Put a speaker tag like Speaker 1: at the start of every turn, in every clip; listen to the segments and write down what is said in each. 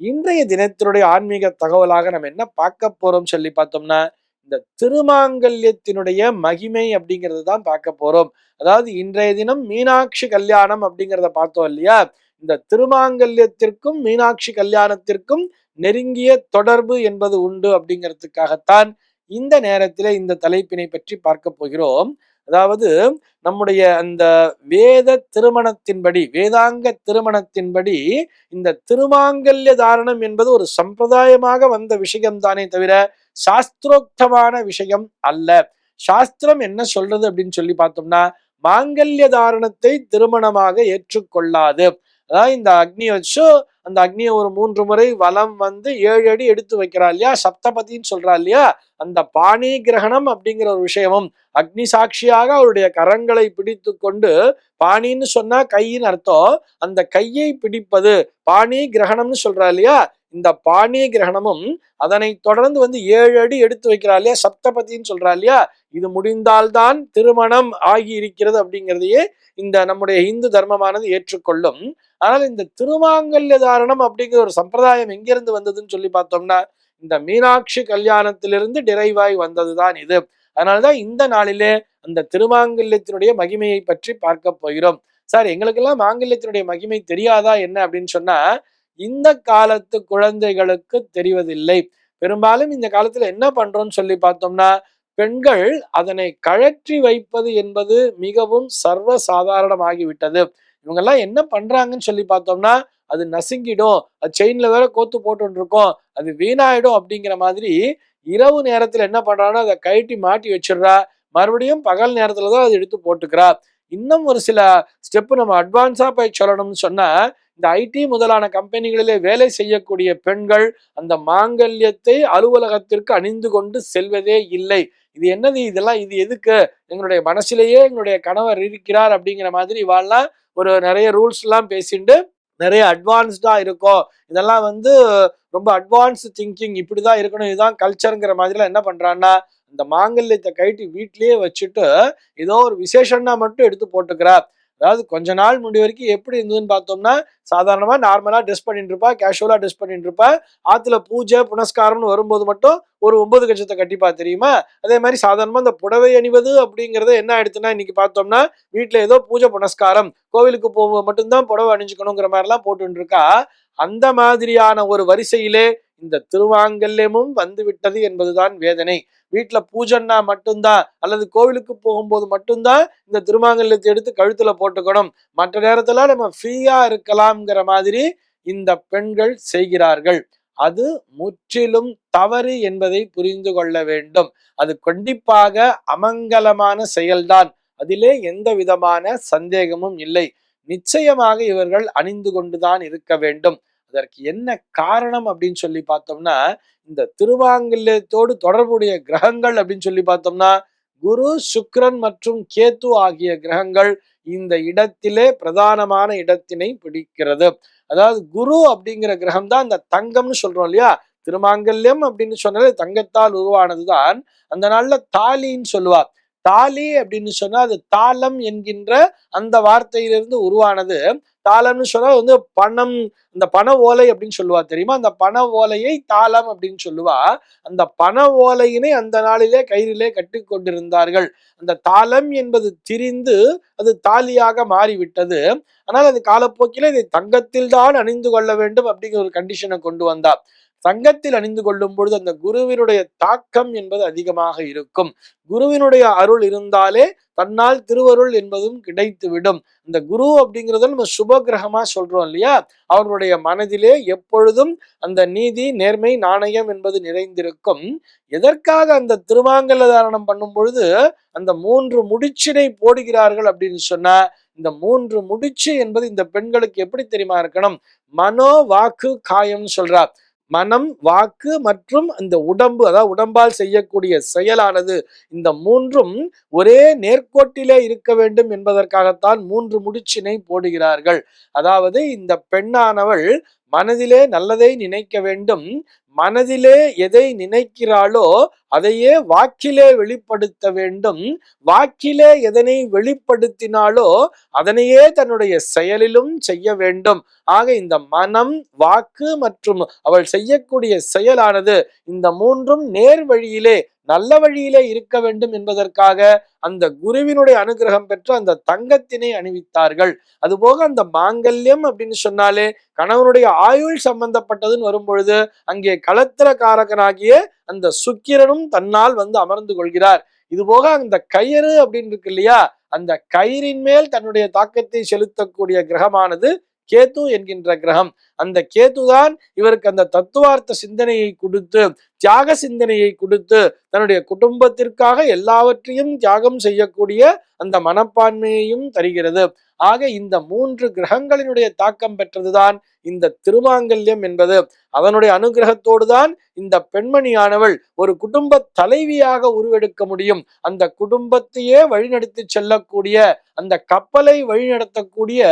Speaker 1: இன்றைய தினத்தினுடைய ஆன்மீக தகவலாக நம்ம என்ன பார்க்க போறோம் சொல்லி பார்த்தோம்னா இந்த திருமாங்கல்யத்தினுடைய மகிமை அப்படிங்கிறது தான் பார்க்க போறோம். அதாவது இன்றைய தினம் மீனாட்சி கல்யாணம் அப்படிங்கிறத பார்த்தோம் இல்லையா? இந்த திருமாங்கல்யத்திற்கும் மீனாட்சி கல்யாணத்திற்கும் நெருங்கிய தொடர்பு என்பது உண்டு அப்படிங்கிறதுக்காகத்தான் இந்த நேரத்தில் இந்த தலைப்பினை பற்றி பார்க்க போகிறோம். அதாவது நம்முடைய அந்த வேத திருமணத்தின்படி வேதாங்க திருமணத்தின்படி இந்த திருமாங்கல்ய தாரணம் என்பது ஒரு சம்பிரதாயமாக வந்த விஷயம்தானே தவிர சாஸ்திரோக்தமான விஷயம் அல்ல. சாஸ்திரம் என்ன சொல்றது அப்படின்னு சொல்லி பார்த்தோம்னா மாங்கல்ய தாரணத்தை திருமணமாக ஏற்றுக்கொள்ளாது. அதாவது இந்த அக்னி வச்சு அந்த அக்னியை ஒரு மூன்று முறை வலம் வந்து ஏழு அடி எடுத்து வைக்கிறா இல்லையா? சப்தபதின்னு சொல்றா இல்லையா? அந்த பாணி கிரகணம் அப்படிங்கிற ஒரு விஷயமும் அக்னி சாட்சியாக அவருடைய கரங்களை பிடித்து கொண்டு பாணின்னு சொன்னா கையின் அர்த்தம். அந்த கையை பிடிப்பது பாணி கிரகணம்னு சொல்றா இல்லையா? இந்த பாணி கிரகணமும் அதனை தொடர்ந்து வந்து ஏழு அடி எடுத்து வைக்கிறா இல்லையா? சப்தபதின்னு சொல்றா இல்லையா? இது முடிந்தால்தான் திருமணம் ஆகி இருக்கிறது அப்படிங்கிறதையே இந்த நம்முடைய இந்து தர்மமானது ஏற்றுக்கொள்ளும். ஆனால் இந்த திருமாங்கல்ய தாரணம் அப்படிங்கிற ஒரு சம்பிரதாயம் எங்கிருந்து வந்ததுன்னு சொல்லி பார்த்தோம்னா இந்த மீனாட்சி கல்யாணத்திலிருந்து டிரைவாய் வந்ததுதான் இது. அதனாலதான் இந்த நாளிலே அந்த திருமாங்கல்யத்தினுடைய மகிமையை பற்றி பார்க்க போகிறோம். சார் எங்களுக்கெல்லாம் மாங்கல்யத்தினுடைய மகிமை தெரியாதா என்ன அப்படின்னு சொன்னா இந்த காலத்து குழந்தைகளுக்கு தெரிவதில்லை. பெரும்பாலும் இந்த காலத்துல என்ன பண்றோம்னு சொல்லி பார்த்தோம்னா பெண்கள் அதனை கழற்றி வைப்பது என்பது மிகவும் சர்வ சாதாரணமாகிவிட்டது இவங்கெல்லாம் என்ன பண்றாங்கன்னு சொல்லி பார்த்தோம்னா அது நசுங்கிடும் அது செயின்ல வேற கோத்து போட்டு இருக்கோம் அது வீணாயிடும் அப்படிங்கிற மாதிரி இரவு நேரத்துல என்ன பண்றான்னா அதை கழட்டி மாட்டி வச்சிடுறா. மறுபடியும் பகல் நேரத்துல தான் அதை எடுத்து போட்டுக்கிறா. இன்னும் ஒரு சில ஸ்டெப்பு நம்ம அட்வான்ஸாக போய் சொல்லணும்னு சொன்னால் இந்த ஐடி முதலான கம்பெனிகளிலே வேலை செய்யக்கூடிய பெண்கள் அந்த மாங்கல்யத்தை அலுவலகத்திற்கு அணிந்து கொண்டு செல்வதே இல்லை. இது என்னது இதெல்லாம் இது எதுக்கு? எங்களுடைய மனசிலேயே எங்களுடைய கணவர் இருக்கிறார் அப்படிங்கிற மாதிரி இவாள்லாம் ஒரு நிறைய ரூல்ஸ் எல்லாம் பேசிட்டு நிறைய அட்வான்ஸ்டா இருக்கும் இதெல்லாம் வந்து ரொம்ப அட்வான்ஸ் திங்கிங் இப்படிதான் இருக்கணும் இதுதான் கல்ச்சருங்கிற மாதிரிலாம் என்ன பண்றான்னா இந்த மாங்கல்யத்தை கழட்டி வீட்லயே வச்சுட்டு ஏதோ ஒரு விசேஷம்னா மட்டும் எடுத்து போட்டுக்கிறார் அதாவது கொஞ்ச நாள் முடி வரைக்கும் எப்படி இருந்ததுன்னு பார்த்தோம்னா சாதாரணமாக நார்மலாக ட்ரெஸ் பண்ணிட்டு இருப்பா கேஷுவலாக ட்ரெஸ் பண்ணிட்டு இருப்பா. ஆற்றுல பூஜை புனஸ்காரம்னு வரும்போது மட்டும் ஒரு ஒன்பது கட்சத்தை கட்டிப்பா தெரியுமா? அதே மாதிரி சாதாரணமாக இந்த புடவை அணிவது அப்படிங்கிறத என்ன ஆயிடுச்சுன்னா இன்னைக்கு பார்த்தோம்னா வீட்டில் ஏதோ பூஜை புனஸ்காரம் கோவிலுக்கு போக மட்டும்தான் புடவை அணிஞ்சுக்கணுங்கிற மாதிரிலாம் போட்டுருக்கா அந்த மாதிரியான ஒரு வரிசையிலே இந்த திருவாங்கல்யமும் வந்து விட்டது என்பதுதான் வேதனை. வீட்டுல பூஜைன்னா மட்டும்தான் அல்லது கோவிலுக்கு போகும்போது மட்டும்தான் இந்த திருமாங்கல்யத்தை எடுத்து கழுத்துல போட்டுக்கணும். மற்ற நேரத்துல நம்ம ஃப்ரீயா இருக்கலாம்ங்கிற மாதிரி இந்த பெண்கள் செய்கிறார்கள். அது முற்றிலும் தவறு என்பதை புரிந்து கொள்ள வேண்டும். அது கண்டிப்பாக அமங்கலமான செயல்தான். அதிலே எந்த விதமான சந்தேகமும் இல்லை. நிச்சயமாக இவர்கள் அணிந்து கொண்டுதான் இருக்க வேண்டும். அதற்கு என்ன காரணம் அப்படின்னு சொல்லி பார்த்தோம்னா இந்த திருவாங்கல்யத்தோடு தொடர்புடைய கிரகங்கள் அப்படின்னு சொல்லி பார்த்தோம்னா குரு சுக்ரன் மற்றும் கேத்து ஆகிய கிரகங்கள் இந்த இடத்திலே பிரதானமான இடத்தினை பிடிக்கிறது. அதாவது குரு அப்படிங்கிற கிரகம் தான் இந்த தங்கம்னு சொல்றோம் இல்லையா? திருமாங்கல்யம் அப்படின்னு சொன்னாலே தங்கத்தால் உருவானதுதான். அந்த நாள்ல தாலின்னு சொல்லுவார் தாலி அப்படின்னு சொன்னா அது தாளம் என்கின்ற அந்த வார்த்தையிலிருந்து உருவானது. தாளம்னு சொன்னா வந்து பணம் இந்த பண ஓலை அப்படின்னு சொல்லுவா தெரியுமா? அந்த பண ஓலையை தாளம் அப்படின்னு சொல்லுவா. அந்த பண ஓலையினை அந்த நாளிலே கயிறிலே கட்டி கொண்டிருந்தார்கள். அந்த தாளம் என்பது திரிந்து அது தாலியாக மாறிவிட்டது. ஆனால் அது காலப்போக்கில இதை தங்கத்தில் தான் அணிந்து கொள்ள வேண்டும் அப்படிங்கிற ஒரு கண்டிஷனை கொண்டு வந்தார் தங்கத்தில் அணிந்து கொள்ளும் பொழுது அந்த குருவினுடைய தாக்கம் என்பது அதிகமாக இருக்கும். குருவினுடைய அருள் இருந்தாலே தன்னால் திருவருள் என்பதும் கிடைத்துவிடும். இந்த குரு அப்படிங்கிறத நம்ம சுப கிரகமா சொல்றோம் இல்லையா? அவர்களுடைய மனதிலே எப்பொழுதும் அந்த நீதி நேர்மை நாணயம் என்பது நிறைந்திருக்கும். எதற்காக அந்த திருமாங்கல தாரணம் பண்ணும் பொழுது அந்த மூன்று முடிச்சினை போடுகிறார்கள் அப்படின்னு சொன்னா இந்த மூன்று முடிச்சு என்பது இந்த பெண்களுக்கு எப்படி தெரியுமா இருக்கணும்? மனோ வாக்கு காயம்னு சொல்றார் மனம் வாக்கு மற்றும் இந்த உடம்பு அதாவது உடம்பால் செய்யக்கூடிய செயலானது இந்த மூன்றும் ஒரே நேர்கோட்டிலே இருக்க வேண்டும் என்பதற்காகத்தான் மூன்று முடிச்சினை போடுகிறார்கள். அதாவது இந்த பெண்ணானவள் மனதிலே நல்லதை நினைக்க வேண்டும் மனதிலே எதை நினைக்கிறாளோ அதையே வாக்கிலே வெளிப்படுத்த வேண்டும். வாக்கிலே எதனை வெளிப்படுத்தினாலோ அதனையே தன்னுடைய செயலிலும் செய்ய வேண்டும். ஆக இந்த மனம் வாக்கு மற்றும் அவள் செய்யக்கூடிய செயலானது இந்த மூன்றும் நேர் வழியிலே நல்ல வழியிலே இருக்க வேண்டும் என்பதற்காக அந்த குருவினுடைய அனுகிரகம் பெற்று அந்த தங்கத்தினை அணிவித்தார்கள். அதுபோக அந்த மாங்கல்யம் அப்படின்னு சொன்னாலே கணவனுடைய ஆயுள் சம்பந்தப்பட்டதுன்னு வரும் பொழுது அங்கே களத்திரக்காரகனாகிய அந்த சுக்கிரனும் தன்னால் வந்து அமர்ந்து கொள்கிறார். இதுபோக அந்த கயிறு அப்படின்னு இருக்கு இல்லையா? அந்த கயிறின் மேல் தன்னுடைய தாக்கத்தை செலுத்தக்கூடிய கிரகமானது கேத்து என்கின்ற கிரகம். அந்த கேத்துதான் இவருக்கு அந்த தத்துவார்த்த சிந்தனையை கொடுத்து தியாக சிந்தனையை கொடுத்து தன்னுடைய குடும்பத்திற்காக எல்லாவற்றையும் தியாகம் செய்யக்கூடிய அந்த மனப்பான்மையையும் தருகிறது. ஆக இந்த மூன்று கிரகங்களினுடைய தாக்கம் பெற்றதுதான் இந்த திருமாங்கல்யம் என்பது. அதனுடைய அனுகிரகத்தோடு தான் இந்த பெண்மணியானவள் ஒரு குடும்ப தலைவியாக உருவெடுக்க முடியும். அந்த குடும்பத்தையே வழிநடத்தி செல்லக்கூடிய அந்த கப்பலை வழிநடத்தக்கூடிய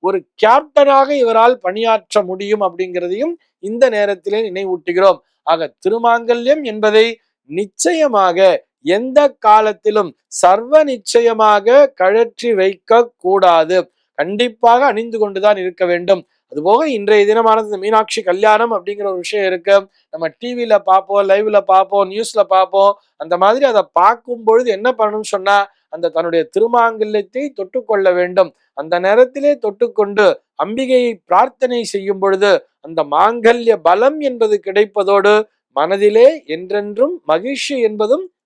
Speaker 1: ஒரு கேப்டனாக இவரால் பணியாற்ற முடியும் அப்படிங்கிறதையும் இந்த நேரத்திலே நினைவூட்டுகிறோம். ஆக திருமாங்கல்யம் என்பதை நிச்சயமாக எந்த காலத்திலும் சர்வ நிச்சயமாக கழற்றி வைக்க கூடாது. கண்டிப்பாக அணிந்து கொண்டுதான் இருக்க வேண்டும். அதுபோக இன்றைய தினமானது மீனாட்சி கல்யாணம் அப்படிங்கிற ஒரு விஷயம் இருக்கு. நம்ம டிவியில பார்ப்போம் லைவ்ல பார்ப்போம் நியூஸ்ல பார்ப்போம். அந்த மாதிரி அதை பார்க்கும் பொழுது என்ன பண்ணணும்னு சொன்னா அந்த தன்னுடைய திருமாங்கல்யத்தை தொட்டுக்கொள்ள வேண்டும். அந்த நேரத்திலே தொட்டுக்கொண்டு அம்பிகையை பிரார்த்தனை செய்யும் பொழுது அந்த மாங்கல்ய பலம் என்பது கிடைப்பதோடு மனதிலே என்றென்றும் மகிழ்ச்சி என்பதும்